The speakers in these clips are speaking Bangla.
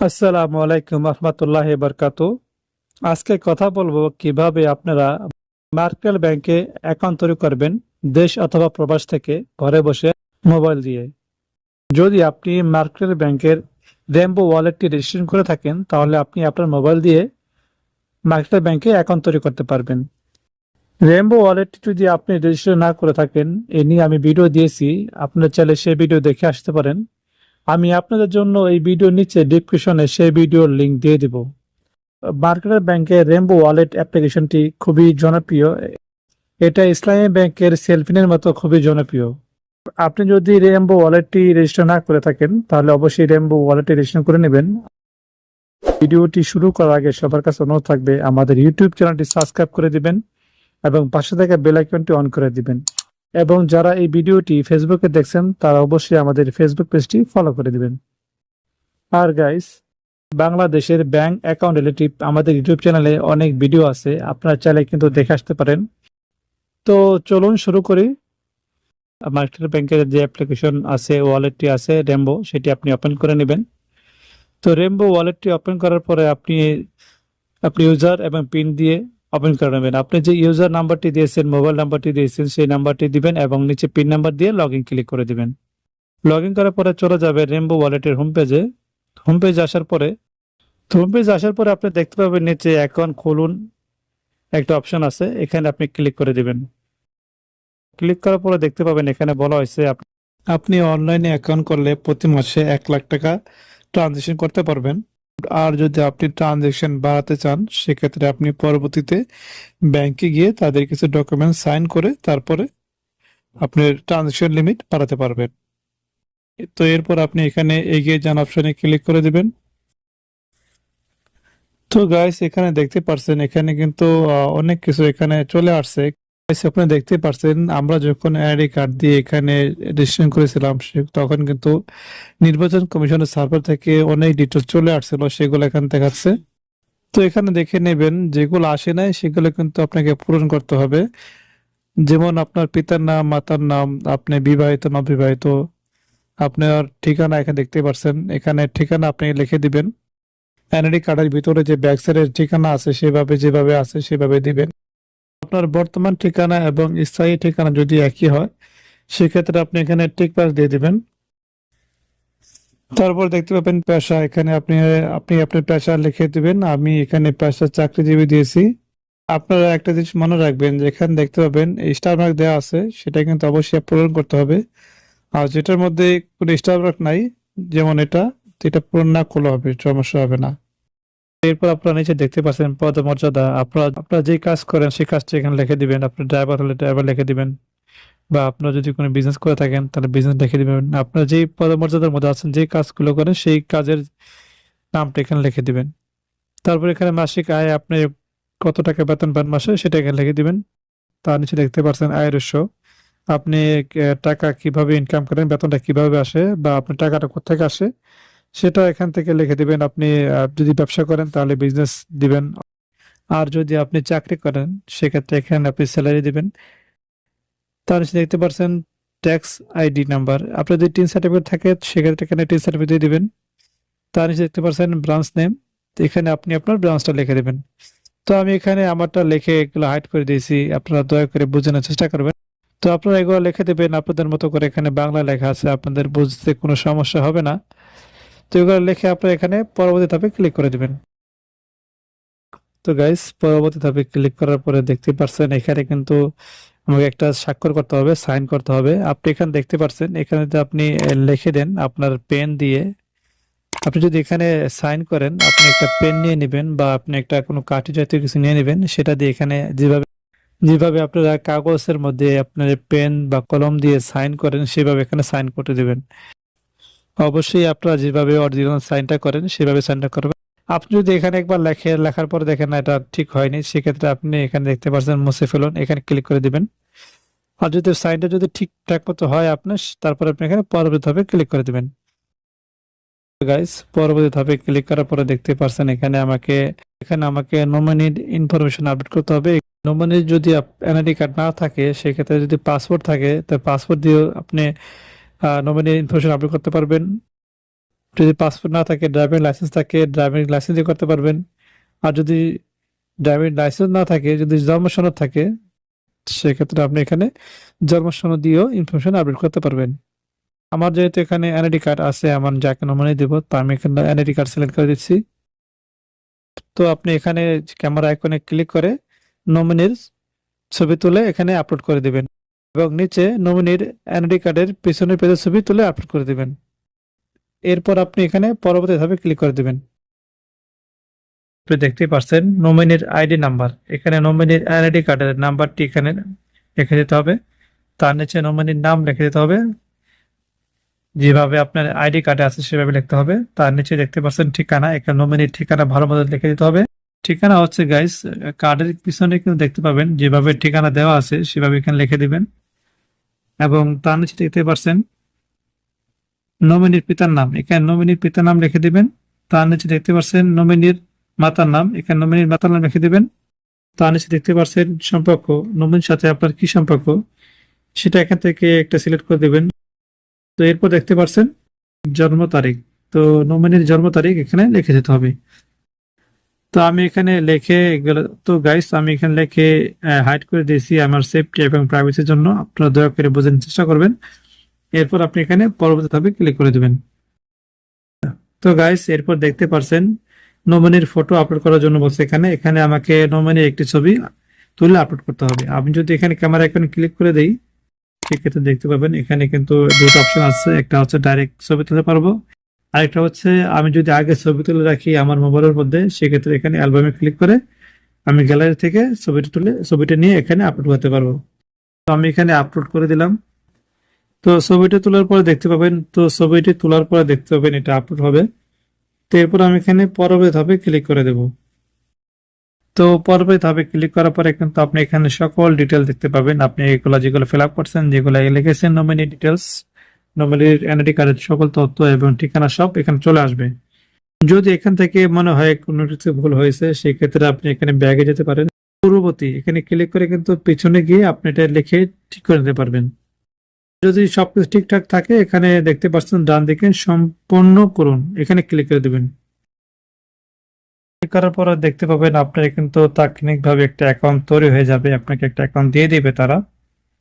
আসসালামু আলাইকুম রহমতুল্লাহ বরকাত। আজকে কথা বলব কীভাবে আপনারা মার্কেল ব্যাংকে অ্যাকাউন্ট তৈরি করবেন, দেশ অথবা প্রবাস থেকে ঘরে বসে মোবাইল দিয়ে। যদি আপনি মার্কেল ব্যাংকের র্যাম্বো ওয়ালেটটি রেজিস্ট্রেশন করে থাকেন, তাহলে আপনি আপনার মোবাইল দিয়ে মার্কেল ব্যাংকে অ্যাকাউন্ট তৈরি করতে পারবেন। র্যাম্বো ওয়ালেটটি যদি আপনি রেজিস্টার না করে থাকেন, এ নিয়ে আমি ভিডিও দিয়েছি, আপনার চাইলে সেই ভিডিও দেখে আসতে পারেন। আমি আপনাদের জন্য এই ভিডিওর নিচে ডিসক্রিপশনে সেই ভিডিওর লিংক দিয়ে দিব। মার্কেটের ব্যাংকের রেমবো ওয়ালেট অ্যাপ্লিকেশনটি খুবই জনপ্রিয়। এটা ইসলামী ব্যাংকের সেলফিনের মতো খুবই জনপ্রিয়। আপনি যদি রেমবো ওয়ালেটটি রেজিস্টার না করে থাকেন, তাহলে অবশ্যই রেমবো ওয়ালেটটি রেজিস্টার করে নেবেন। ভিডিওটি শুরু করার আগে সবার কাছে অনুরোধ থাকবে, আমাদের ইউটিউব চ্যানেলটি সাবস্ক্রাইব করে দিবেন এবং পাশে থাকা বেল আইকনটি অন করে দিবেন। এবং যারা এই ভিডিওটি ফেসবুকে দেখছেন, তারা অবশ্যই আমাদের ফেসবুক পেজটি ফলো করে দিবেন। আর গাইস বাংলাদেশের ব্যাংক অ্যাকাউন্ট রিলেটিভ আমাদের ইউটিউব চ্যানেলে অনেক ভিডিও আছে, আপনারা চাইলে কিন্তু দেখে আসতে পারেন। তো চলুন শুরু করি। মার্কেট ব্যাংকের যে অ্যাপ্লিকেশন আছে ওয়ালেটটি আছে রেমবো সেটি আপনি ওপেন করে নেবেন। তো রেমবো ওয়ালেটটি ওপেন করার পরে আপনি আপনি ইউজার এবং পিন দিয়ে ওপেন করে নেবেন। আপনি যে ইউজার নাম্বারটি দিয়েছেন, মোবাইল নাম্বারটি দিয়েছেন, সেই নাম্বারটি দিবেন এবং নিচে পিন নাম্বার দিয়ে লগ ক্লিক করে দিবেন। লগ করার পরে চলে যাবে রেমবো ওয়ালেটের হোম পেজে হোম পেজ আসার পরে হোম পেজ আসার পরে আপনি দেখতে পাবেন নিচে অ্যাকাউন্ট খুলুন, একটা অপশন আছে, এখানে আপনি ক্লিক করে দিবেন। ক্লিক করার পরে দেখতে পাবেন এখানে বলা হয়েছে আপনি অনলাইনে অ্যাকাউন্ট করলে প্রতি মাসে এক লাখ টাকা ট্রানজেকশন করতে পারবেন। আর যদি আপনি ট্রানজেকশন বাড়াতে চান, সেক্ষেত্রে আপনি পরবর্তীতে ব্যাংকে গিয়ে তাদের কিছু ডকুমেন্ট সাইন করে তারপরে আপনার ট্রানজেকশন লিমিট বাড়াতে পারবেন। তো এরপর আপনি এখানে এগিয়ে যান অপশনে ক্লিক করে দিবেন। তো গাইস এখানে দেখতে পারছেন, এখানে কিন্তু অনেক কিছু এখানে চলে আসছে। আপনি দেখতে পারছেন, আমরা যখন আইডি কার্ড দিয়ে এখানে রেজিস্ট্রেশন করেছিলাম তখন কিন্তু নির্বাচন কমিশনের সার্ভার থেকে অনেক ডিটেলস চলে আসছিল, সেগুলো এখানে দেখাচ্ছে। তো এখানে দেখে নেবেন, যেগুলো আসে নাই, সেগুলো কিন্তু আপনাকে পূরণ করতে হবে। যেমন আপনার পিতার নাম, মাতার নাম, আপনি বিবাহিত না বিবাহিত আপনার ঠিকানা এখানে দেখতে পাচ্ছেন এখানে ঠিকানা আপনি লিখে দিবেন। এনআইডি কার্ডের ভিতরে যে ব্যাক সাইডের ঠিকানা আছে, সেভাবে যেভাবে আছে, সেভাবে দিবেন। আপনার বর্তমান ঠিকানা এবং স্থায়ী ঠিকানা যদি একই হয়, সেক্ষেত্রে আপনি এখানে টিক পাস দিয়ে দিবেন। তারপর দেখতে পাবেন পেশা। এখানে আপনি আপনি আপনার পেশা লিখে দিবেন। আমি এখানে পেশা চাকরিজীবী দিয়েছি। আপনারা একটা জিনিস মনে রাখবেন যে এখানে দেখতে পাবেন স্টার মার্ক দেওয়া আছে, সেটা কিন্তু অবশ্যই পূরণ করতে হবে। আর যেটার মধ্যে কোনো স্টার মার্ক নাই, যেমন এটা এটা পূরণ না করলে হবে, সমস্যা হবে না। এরপর আপনারা নিচে দেখতে পাচ্ছেন পদমর্যাদা। আপনারা আপনারা যে কাজ করেন, সেই কাজটা এখানে লিখে দিবেন। আপনার ড্রাইভার হলে ড্রাইভার লিখে দিবেন। বা আপনারা যদি কোনো বিজনেস করে থাকেন, তাহলে বিজনেস লিখে দিবেন। আপনারা যেই পদমর্যাদার মধ্যে আছেন যে কাজগুলো করেন, সেই কাজের নামটা এখানে লিখে দিবেন। তারপর এখানে মাসিক আয়, আপনি কত টাকা বেতন পান মাসে, সেটা এখানে লিখে দিবেন। তার নিচে দেখতে পাচ্ছেন আয়ের উৎস। আপনি টাকা কীভাবে ইনকাম করেন, বেতনটা কীভাবে আসে, বা আপনার টাকাটা কোথেকে আসে সেটা এখান থেকে লিখে দিবেন। আপনি যদি ব্যবসা করেন তাহলে বিজনেস দিবেন। আর যদি আপনি চাকরি করেন, সেক্ষেত্রে এখানে আপনি স্যালারি দিবেন। তার দেখতে পাচ্ছেন ট্যাক্স আইডি নাম্বার আপনার যদি টিন সার্টিফিকেট থাকে, সেক্ষেত্রে এখানে টিন সার্টিফিকেট দিয়ে দিবেন। তার নিচে দেখতে পাচ্ছেন ব্রাঞ্চ নেম এখানে আপনি আপনার ব্রাঞ্চটা লিখে দেবেন। তো আমি এখানে আমারটা লিখে এগুলো হাইড করে দিয়েছি। আপনারা দয়া করে বোঝানোর চেষ্টা করবেন। তো আপনারা এগুলো লিখে দেবেন। আপনাদের মতো করে এখানে বাংলা লেখা আছে। আপনাদের বুঝতে কোনো সমস্যা হবে না। তো এগুলো লিখে আপনারা এখানে পরবর্তী ধাপে ক্লিক করে দিবেন। তো গাইস পরবর্তী ধাপে ক্লিক করার পরে দেখতে পাচ্ছেন এখানে কিন্তু আমাকে একটা স্বাক্ষর করতে হবে, সাইন করতে হবে। আপনি এখানে দেখতে পাচ্ছেন এখানে যদি আপনি লিখে দেন আপনার পেন দিয়ে, আপনি যদি এখানে সাইন করেন, আপনি একটা পেন নিয়ে নেবেন বা আপনি একটা কোনো কাঠি জাতীয় কিছু নিয়ে নেবেন, সেটা দিয়ে এখানে যেভাবে যেভাবে আপনারা কাগজের মধ্যে আপনার পেন বা কলম দিয়ে সাইন করেন, সেভাবে এখানে সাইন করতে দিবেন। অবশ্যই আপনারা যেভাবে অরিজিনাল সাইনটা করেন, সেভাবে সাইনটা করবেন। আপনি যদি এখানে একবার লেখে, লেখার পরে দেখেন না, এটা ঠিক হয়নি, সেক্ষেত্রে আপনি এখানে দেখতে পাচ্ছেন মুছে ফেলুন, এখানে ক্লিক করে দিবেন। আর যদি সাইনটা যদি ঠিকঠাক মতো হয় আপনার, তারপরে আপনি এখানে পরবর্তী ধাপে ক্লিক করে দিবেন। গাইস পরবর্তী ধাপে ক্লিক করার পরে দেখতে পাচ্ছেন এখানে আমাকে এখানে আমাকে নমিনির ইনফরমেশন আপডেট করতে হবে। নমিনির যদি এনআইডি কার্ড না থাকে, সেক্ষেত্রে যদি পাসপোর্ট থাকে, তো পাসপোর্ট দিয়ে আপনি নমিনির ইনফরমেশন আপডেট করতে পারবেন। যদি পাসপোর্ট না থাকে ড্রাইভিং লাইসেন্স থাকে ড্রাইভিং লাইসেন্স দিয়ে করতে পারবেন। আর যদি ড্রাইভিং লাইসেন্স না থাকে, যদি জন্ম সনদ থাকে, সেক্ষেত্রে আপনি এখানে জন্ম সনদ দিয়েও ইনফরমেশন আপডেট করতে পারবেন। আমার যেহেতু এখানে এনআইডি কার্ড আছে, আমার যাকে নমিনি দেবো, তো আমি এখানে এনআইডি কার্ড সিলেক্ট করে দিচ্ছি। তো আপনি এখানে ক্যামেরা আইকনে ক্লিক করে নমিনির ছবি তুলে এখানে আপলোড করে দিবেন। এবং নিচে নমিনির এনআইডি কার্ডের পিছনের পেজের ছবি তুলে আপলোড করে দিবেন। এরপর আপনি এখানে পরবর্তী ধাপে ক্লিক করে দিবেন। আপনি দেখতেই পাচ্ছেন নমিনির আইডি নাম্বার এখানে নমিনির এনআইডি কার্ডের নাম্বারটি এখানে লিখে দিতে হবে। তার নিচে নমিনির নাম লিখে দিতে হবে। যেভাবে আপনার আইডি কার্ডে আছে সেভাবে লিখতে হবে। তার নিচে দেখতে পাচ্ছেন ঠিকানা। এখানে নমিনির ঠিকানা ভালো মতো লিখে দিতে হবে। ঠিকানা হচ্ছে গাইস কার্ডের পিছনে কিন্তু দেখতে পাবেন যেভাবে ঠিকানা দেওয়া আছে সেভাবে এখানে লিখে দিবেন। এবং তার নিচে দেখতে পারছেন। নমিনির পিতার নাম, এখানে নমিনির পিতার নাম লিখে দিবেন। তার নিচে দেখতে পারছেন নমিনির মাতার নাম, এখানে নমিনির মাতার নাম লিখে দিবেন। তার নিচে দেখতে পারছেন সম্পর্ক, নমিনির সাথে আপনার কি সম্পর্ক, সেটা এখান থেকে একটা সিলেক্ট করে দেবেন। তো এরপর দেখতে পারছেন জন্ম তারিখ, তো নমিনির জন্ম তারিখ এখানে লিখে দিতে হবে। তো আমি এখানে লেখে এগুলো, তো গাইস আমি এখানে লিখে হাইড করে দিয়েছি আমার সেফটি এবং প্রাইভেসির জন্য। আপনারা দয়া করে বোঝার চেষ্টা করবেন। এরপর আপনি এখানে পরবর্তী ধাপে ক্লিক করে দেবেন। তো গাইস এরপর দেখতে পারছেন নমিনির ফটো আপলোড করার জন্য বলছে এখানে এখানে আমাকে নমিনির একটি ছবি তুলে আপলোড করতে হবে। আমি যদি এখানে ক্যামেরা এখন ক্লিক করে দেই, সেক্ষেত্রে দেখতে পাবেন এখানে কিন্তু দুটো অপশন আছে। একটা হচ্ছে ডাইরেক্ট ছবি তুলতে পারব আরেকটা হচ্ছে, আমি যদি আগে ছবি তুলে রাখি আমার মোবাইলের মধ্যে, সেক্ষেত্রে এখানে অ্যালবামে ক্লিক করে আমি গ্যালারি থেকে ছবিটা তুলে, ছবিটা নিয়ে এখানে আপলোড করতে পারব। তো আমি এখানে আপলোড করে দিলাম। তো ছবিটা তোলার পরে দেখতে পাবেন, তো ছবিটি তোলার পরে দেখতে পাবেন এটা আপলোড হবে। তো এরপর আমি এখানে পরবর্তী ধাপে ক্লিক করে দেব। তো পরবর্তী ধাপে ক্লিক করার পরে কিন্তু আপনি এখানে সকল ডিটেল দেখতে পাবেন। আপনি এগুলো যেগুলো ফিল আপ করছেন, যেগুলো লিখেছেন নমিনি ডিটেলস নমিনির এনআইডি কার্ডের সকল তথ্য এবং ঠিকানা সব এখানে চলে আসবে। যদি এখান থেকে মনে হয় কোনো কিছু ভুল হয়েছে সেই ক্ষেত্রে আপনি এখানে ব্যাগে যেতে পারেন। পূর্ববর্তী, এখানে ক্লিক করে কিন্তু পিছনে গিয়ে আপনি এটা লিখে ঠিক করে নিতে পারবেন। যদি সবকিছু ঠিকঠাক থাকে, এখানে দেখতে পাচ্ছেন ডান দিকে সম্পূর্ণ করুন। এখানে ক্লিক করে দেবেন। করার পর দেখতে পাবেন আপনার কিন্তু তাৎক্ষণিকভাবে একটা অ্যাকাউন্ট তৈরি হয়ে যাবে। আপনাকে একটা অ্যাকাউন্ট দিয়ে দিবে তারা।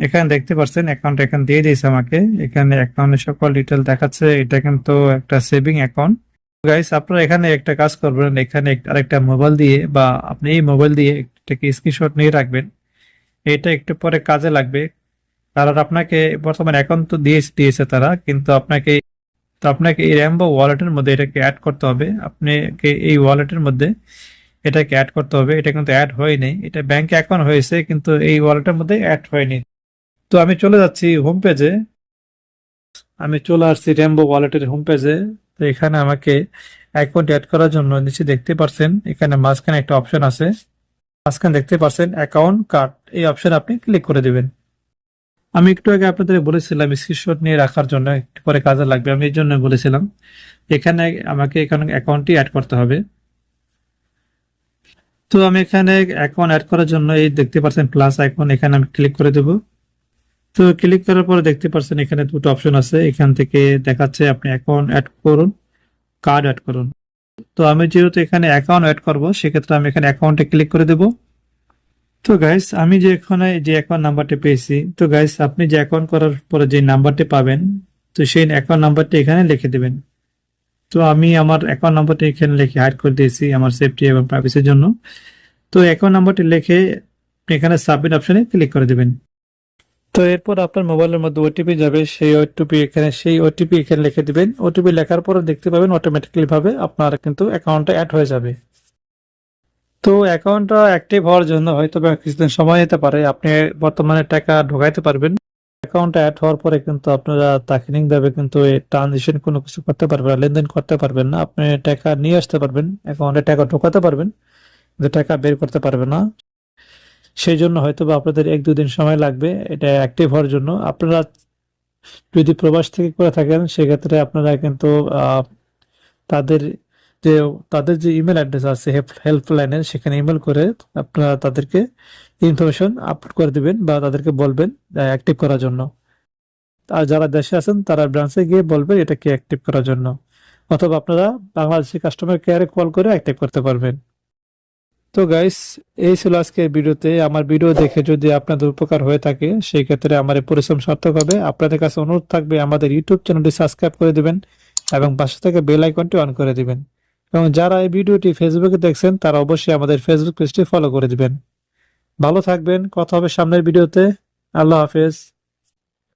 এখানে দেখতে পাচ্ছেন অ্যাকাউন্ট এখানে দিয়ে দিয়েছে আমাকে। এখানে অ্যাকাউন্টের সকল ডিটেল দেখাচ্ছে, এটা কিন্তু একটা সেভিং অ্যাকাউন্ট গাইস আপনারা এখানে একটা কাজ করবেন, এখানে আরেকটা মোবাইল দিয়ে বা আপনি এই মোবাইল দিয়ে একটাকে স্ক্রিনশট নিয়ে রাখবেন। এটা একটু পরে কাজে লাগবে। কারণ আপনাকে বর্তমানে অ্যাকাউন্ট তো দিয়ে, দিয়েছে তারা, কিন্তু আপনাকে, তো আপনাকে এই র্যাম্বো ওয়ালেটের মধ্যে এটাকে অ্যাড করতে হবে। আপনাকে এই ওয়ালেটের মধ্যে এটাকে অ্যাড করতে হবে। এটা কিন্তু অ্যাড হয়নি। এটা ব্যাংকে অ্যাকাউন্ট হয়েছে, কিন্তু এই ওয়ালেটের মধ্যে অ্যাড হয়নি। তো আমি চলে যাচ্ছি হোম পেজে আমি চলে আসছি র্যাম্বো ওয়ালেটের হোম পেজে তো এখানে আমাকে অ্যাকাউন্ট অ্যাড করার জন্য নিচে দেখতে পারছেন, এখানে মাঝখানে একটা অপশন আছে। মাঝখানে দেখতে পারছেন অ্যাকাউন্ট কার্ড এই অপশন আপনি ক্লিক করে দেবেন। আমি একটু আগে আপনাদের বলেছিলাম স্ক্রিনশট নিয়ে রাখার জন্য, একটু পরে কাজে লাগবে, আমি এই জন্য বলেছিলাম। এখানে আমাকে এখানে অ্যাকাউন্টটি অ্যাড করতে হবে। তো আমি এখানে অ্যাকাউন্ট অ্যাড করার জন্য এই দেখতে পাচ্ছেন প্লাস আইকন এখানে আমি ক্লিক করে দেবো। তো ক্লিক করার পরে দেখতে পাচ্ছেন এখানে দুটো অপশন আছে। এখান থেকে দেখাচ্ছে আপনি অ্যাকাউন্ট অ্যাড করুন কার্ড অ্যাড করুন। তো আমি যেহেতু এখানে অ্যাকাউন্ট অ্যাড করব, সেক্ষেত্রে আমি এখানে অ্যাকাউন্টে ক্লিক করে দেব। তো গাইস আমি যে এখানে যে অ্যাকাউন্ট নাম্বারটি পেয়েছি, তো গাইস আপনি যে অ্যাকাউন্ট করার পরে যে নাম্বারটি পাবেন, তো সেই অ্যাকাউন্ট নাম্বারটি এখানে লিখে দেবেন। তো আমি আমার অ্যাকাউন্ট নাম্বারটি এখানে লিখে হাইড করে দিয়েছি আমার সেফটি এবং প্রাইভেসির জন্য। তো অ্যাকাউন্ট নাম্বারটি লিখে এখানে সাবমিট অপশনে ক্লিক করে দেবেন। তো এরপর আপনার মোবাইলের মধ্যে ওটিপি যাবে, সেই ওটিপি এখানে, সেই ওটিপি এখানে লিখে দিবেন। ওটিপি লেখার পর দেখতে পাবেন অটোমেটিক্যালি ভাবে আপনার কিন্তু অ্যাকাউন্টটা অ্যাড হয়ে যাবে। তো অ্যাকাউন্টটা অ্যাক্টিভ হওয়ার জন্য হয়তো বা কিছুদিন সময় নিতে পারে, আপনি বর্তমানে টাকা ঢোকাইতে পারবেন। অ্যাকাউন্টটা অ্যাড হওয়ার পরে কিন্তু আপনারা তাৎক্ষণিকভাবে কিন্তু ট্রানজেকশন কোনো কিছু করতে পারবেন না, লেনদেন করতে পারবেন না। আপনি টাকা নিয়ে আসতে পারবেন অ্যাকাউন্টে টাকা ঢোকাতে পারবেন, কিন্তু টাকা বের করতে পারবেন না। সেই জন্য হয়তো বা আপনাদের এক দুদিন সময় লাগবে, এটা অ্যাক্টিভ হওয়ার জন্য। আপনারা যদি প্রবাস থেকে করে থাকেন, সেক্ষেত্রে আপনারা কিন্তু তাদের যে তাদের যে ইমেল অ্যাড্রেস আছে হেল্পলাইনের সেখানে ইমেল করে আপনারা তাদেরকে ইনফরমেশন আপলোড করে দিবেন বা তাদেরকে বলবেন অ্যাক্টিভ করার জন্য। আর যারা দেশে আছেন, তারা ব্রাঞ্চে গিয়ে বলবেন এটাকে অ্যাক্টিভ করার জন্য। অথবা আপনারা বাংলাদেশি কাস্টমার কেয়ারে কল করে অ্যাক্টিভ করতে পারবেন। তো গাইস এই ছিল আজকের ভিডিওতে। আমার ভিডিও দেখে যদি আপনাদের উপকার হয়ে থাকে, সেই ক্ষেত্রে আমার পরিশ্রম সার্থক হবে। আপনাদের কাছে অনুরোধ থাকবে, আমাদের ইউটিউব চ্যানেলটি সাবস্ক্রাইব করে দিবেন এবং পাশে থেকে বেল আইকনটি অন করে দিবেন। এবং যারা এই ভিডিওটি ফেসবুকে দেখছেন, তারা অবশ্যই আমাদের ফেসবুক পেজটি ফলো করে দিবেন। ভালো থাকবেন, কথা হবে সামনের ভিডিওতে। আল্লাহ হাফেজ।